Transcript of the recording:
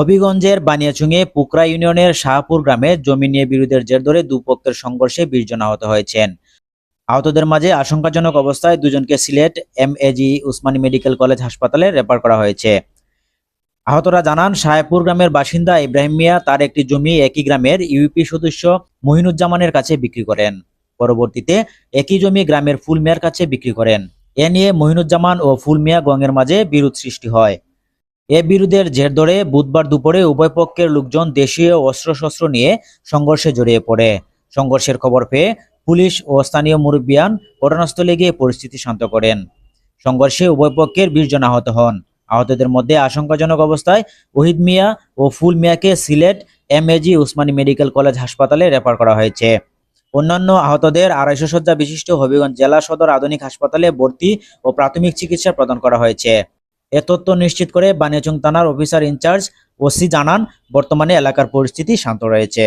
হবিগঞ্জের বানিয়াচুঙে পুকরা ইউনিয়নের শাহপুর গ্রামে জমি নিয়ে বিরোধের জের ধরে দুপক্ষের সংঘর্ষে বিশ জন আহত হয়েছেন। আহতদের মাঝে আশঙ্কাজনক অবস্থায় দুজনকে Sylhet M MAG Osmani medical college হাসপাতালে রেফার করা হয়েছে। আহতরা জানান, শাহপুর গ্রামের বাসিন্দা ইব্রাহিম মিয়া তার একটি জমি একই গ্রামের ইউপি সদস্য মহিনুজ্জামানের কাছে বিক্রি করেন। পরবর্তীতে একই জমি গ্রামের ফুল মিয়ার কাছে বিক্রি করেন। এ নিয়ে মহিনুজ্জামান ও ফুল মিয়া গঙের মাঝে বিরোধ সৃষ্টি হয়। এ বিরোধের জের ধরে বুধবার দুপুরে উভয় পক্ষের লোকজন দেশীয় অস্ত্রশস্ত্র নিয়ে সংঘর্ষে জড়িয়ে পড়ে। সংঘর্ষের খবর পেয়ে পুলিশ ও স্থানীয় মুরব্বিয়ান ঘটনাস্থলে গিয়ে পরিস্থিতি শান্ত করেন। সংঘর্ষে উভয় পক্ষের বিশ জন আহত হন। আহতদের মধ্যে আশঙ্কাজনক অবস্থায় ওহিদ মিয়া ও ফুল মিয়াকে Sylhet MAG Osmani medical college হাসপাতালে রেফার করা হয়েছে। অন্যান্য আহতদের আড়াইশো শয্যা বিশিষ্ট হবিগঞ্জ জেলা সদর আধুনিক হাসপাতালে ভর্তি ও প্রাথমিক চিকিৎসা প্রদান করা হয়েছে। এ তথ্য নিশ্চিত করে বানিয়াচং থানার অফিসার ইনচার্জ ওসি জানান, বর্তমানে এলাকার পরিস্থিতি শান্ত রয়েছে।